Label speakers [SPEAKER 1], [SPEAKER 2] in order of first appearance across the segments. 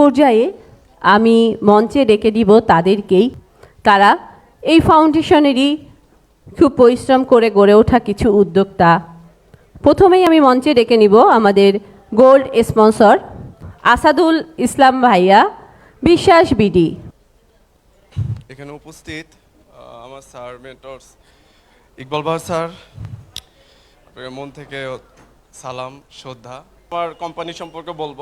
[SPEAKER 1] পর্যায়ে আমি মঞ্চে ডেকে দিব তাদেরকেই। তারা এই ফাউন্ডেশনেরই খুব পরিশ্রম করে গড়ে ওঠা কিছু উদ্যোক্তা। প্রথমেই আমি মঞ্চে ডেকে নিব আমাদের গোল্ড স্পন্সর আসাদুল ইসলাম ভাইয়া, বিশ্বাস বিডি।
[SPEAKER 2] এখানে উপস্থিত আমার sir mentors Iqbal Bahar sir মন থেকে সালাম, শ্রদ্ধা। আমার কোম্পানি সম্পর্কে বলব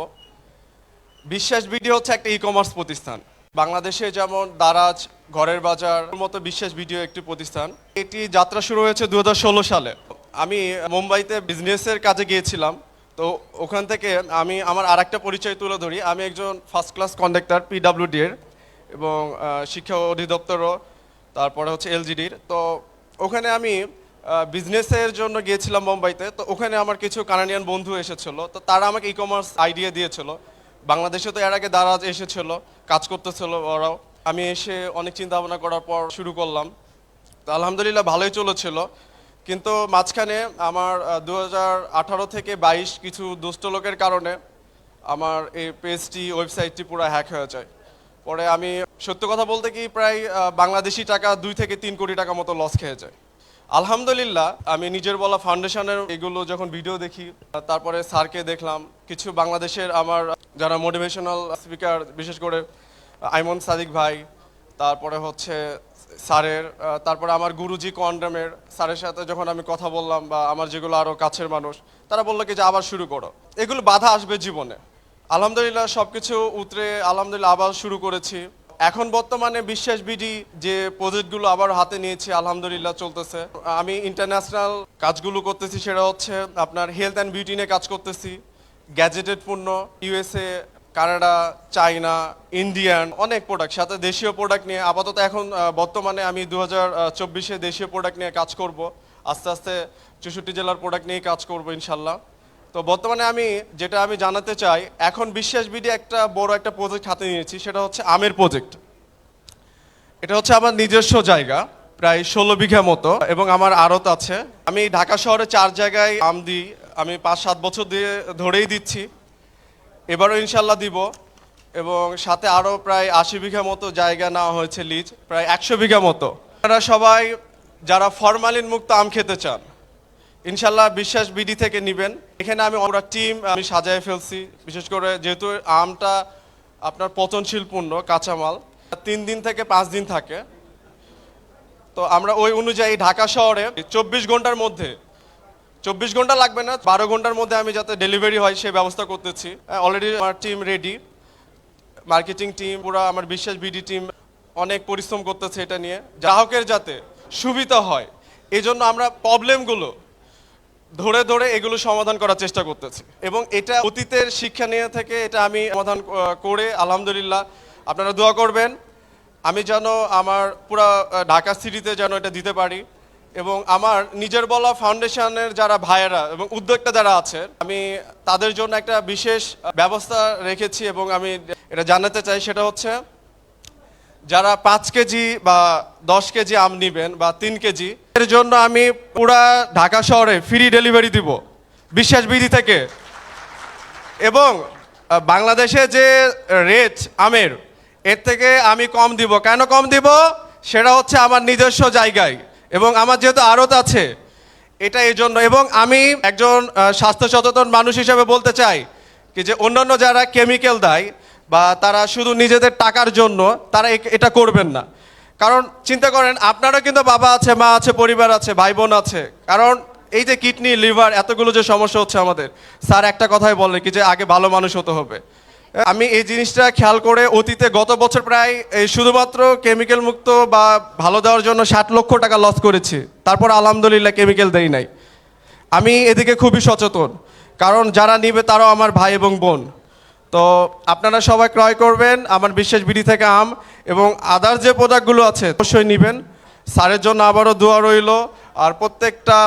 [SPEAKER 2] বিশ্বাস ভিডিও হচ্ছে একটা ই কমার্স প্রতিষ্ঠান। বাংলাদেশে যেমন দারাজ, ঘরের বাজার মতো বিশ্বাস ভিডিও একটি প্রতিষ্ঠান। এটি যাত্রা শুরু হয়েছে দু হাজার ষোলো সালে। আমি মুম্বাইতে বিজনেসের কাজে গিয়েছিলাম। তো ওখান থেকে আমি আমার আরেকটা পরিচয় তুলে ধরি। আমি একজন ফার্স্ট ক্লাস কন্ডাক্টর পিডাব্লিউডি এর এবং শিক্ষা অধিদপ্তরও, তারপরে হচ্ছে এলজিডির তো ওখানে আমি বিজনেসের জন্য গিয়েছিলাম মুম্বাইতে। তো ওখানে আমার কিছু কানাডিয়ান বন্ধু এসেছিল। তো তারা আমাকে ই কমার্স আইডিয়া দিয়েছিল। বাংলাদেশে তো এর আগে দারাজ এসেছিল, কাজ করতেছিল ওরাও। আমি এসে অনেক চিন্তা ভাবনা করার পর শুরু করলাম। তো আলহামদুলিল্লাহ ভালোই চলেছিল। কিন্তু মাঝখানে আমার দু আঠারো থেকে বাইশ কিছু দুষ্ট লোকের কারণে আমার এই পেজটি, ওয়েবসাইটটি পুরো হ্যাক হয়ে যায়। পরে আমি সত্য কথা বলতে কি, প্রায় বাংলাদেশি টাকা দুই থেকে তিন কোটি টাকা মতো লস খেয়ে যায়। আলহামদুলিল্লাহ, আমি নিজের বলা ফাউন্ডেশনের এগুলো যখন ভিডিও দেখি, তারপরে স্যারকে দেখলাম। কিছু বাংলাদেশের আমার যারা মোটিভেশনাল স্পিকার বিশেষ করে আইমন সাদিক ভাই, তারপরে হচ্ছে স্যারের, তারপরে আমার গুরুজি কন্ডামের স্যারের সাথে যখন আমি কথা বললাম বা আমার যেগুলো আরও কাছের মানুষ, তারা বলল কি যে আবার শুরু করো। এগুলো বাধা আসবে জীবনে। আলহামদুলিল্লাহ সব কিছু উতরে, আলহামদুলিল্লাহ আবার শুরু করেছি। এখন বর্তমানে বিশ্বাস বিডি যে প্রজেক্টগুলো আবার হাতে নিয়েছি, আলহামদুলিল্লাহ চলতেছে। আমি ইন্টারন্যাশনাল কাজগুলো করতেছি, সেটা হচ্ছে আপনার হেলথ অ্যান্ড বিউটি নিয়ে কাজ করতেছি। গ্যাজেটেড পণ্য ইউএসএ কানাডা চায়না ইন্ডিয়ান অনেক প্রোডাক্ট সাথে দেশীয় প্রোডাক্ট নিয়ে। আপাতত এখন বর্তমানে আমি দু হাজার দেশীয় প্রোডাক্ট নিয়ে কাজ করব। আস্তে আস্তে চৌষট্টি জেলার প্রোডাক্ট নিয়ে কাজ করব, ইনশাল্লাহ। তো বর্তমানে আমি যেটা আমি জানাতে চাই, এখন বিশ্বাস বিডি একটা বড় একটা প্রজেক্ট হাতে নিয়েছি, সেটা হচ্ছে আমের প্রজেক্ট এটা হচ্ছে আমার নিজস্ব জায়গা, প্রায় ষোলো বিঘা মতো, এবং আমার আড়ত আছে। আমি ঢাকা শহরে চার জায়গায় আম দিই, আমি পাঁচ সাত বছর দিয়ে ধরেই দিচ্ছি। এবারও ইনশাল্লাহ দিব, এবং সাথে আরও প্রায় আশি বিঘা মতো জায়গা নেওয়া হয়েছে লিজ, প্রায় একশো বিঘা মতো। আপনারা সবাই যারা ফরমালিন মুক্ত আম খেতে চান, ইনশাল্লাহ বিশ্বাস বিডি থেকে নেবেন। এখানে আমি আমরা টিম আমি সাজায় ফেলছি। বিশেষ করে যেহেতু আমটা আপনার পচনশীল পণ্য কাঁচামাল, তিন দিন থেকে পাঁচ দিন থাকে। তো আমরা ওই অনুযায়ী ঢাকা শহরে চব্বিশ ঘণ্টার মধ্যে, চব্বিশ ঘণ্টা লাগবে না, বারো ঘণ্টার মধ্যে আমি যাতে ডেলিভারি হয় সেই ব্যবস্থা করতেছি। অলরেডি আমার টিম রেডি মার্কেটিং টিম পুরো আমার বিশ্বাস বিডি টিম অনেক পরিশ্রম করতেছে এটা নিয়ে। গ্রাহকের যাতে সুবিধা হয় এই জন্য আমরা প্রবলেমগুলো ধরে ধরে এগুলো সমাধান করার চেষ্টা করতেছি। এবং এটা অতীতের শিক্ষা নিয়ে থেকে এটা আমি সমাধান করে আলহামদুলিল্লাহ আপনারা দোয়া করবেন। আমি যেন আমার পুরা ঢাকা সিটিতে যেন এটা দিতে পারি। এবং আমার নিজের বলা ফাউন্ডেশনের যারা ভাইয়েরা এবং উদ্যোক্তা যারা আছে, আমি তাদের জন্য একটা বিশেষ ব্যবস্থা রেখেছি এবং আমি এটা জানাতে চাই, সেটা হচ্ছে যারা পাঁচ কেজি বা দশ কেজি আম নিবেন বা তিন কেজি, এর জন্য আমি পুরা ঢাকা শহরে ফ্রি ডেলিভারি দিব, বিশ্বাস বিধি থেকে। এবং বাংলাদেশে যে রেট আমের, এর থেকে আমি কম দিব। কেন কম দিব? সেটা হচ্ছে আমার নিজস্ব জায়গায়। এবং আমার যেহেতু আড়ত আছে, এটা এই জন্য। এবং আমি একজন স্বাস্থ্য সচেতন মানুষ হিসেবে বলতে চাই কি যে অন্যান্য যারা কেমিক্যাল দেয় বা তারা শুধু নিজেদের টাকার জন্য তারা এটা করবেন না। কারণ চিন্তা করেন, আপনারও কিন্তু বাবা আছে, মা আছে, পরিবার আছে ভাই বোন আছে। কারণ এই যে কিডনি, লিভার, এতগুলো যে সমস্যা হচ্ছে আমাদের, স্যার একটা কথাই বলে কি যে আগে ভালো মানুষ হতে হবে। আমি এই জিনিসটা খেয়াল করে অতীতে গত বছর প্রায় এই শুধুমাত্র কেমিক্যাল মুক্ত বা ভালো দেওয়ার জন্য ষাট লক্ষ টাকা লস করেছি। তারপর আলহামদুলিল্লাহ কেমিক্যাল দেই নাই। আমি এদিকে খুবই সচেতন। কারণ যারা নিবে তারাও আমার ভাই এবং বোন। তো আপনারা সবাই ক্রয় করবেন আমার বিশেষ বিডি থেকে আম এবং আদার যে প্রোডাক্টগুলো আছে, অবশ্যই নেবেন। স্যারের জন্য আবারও দোয়া রইল আর প্রত্যেকটা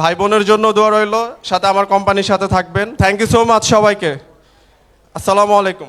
[SPEAKER 2] ভাই বোনের জন্য দোয়া রইল। সাথে আমার কোম্পানির সাথে থাকবেন। থ্যাংক ইউ সো মাচ সবাইকে। আসসালামু আলাইকুম।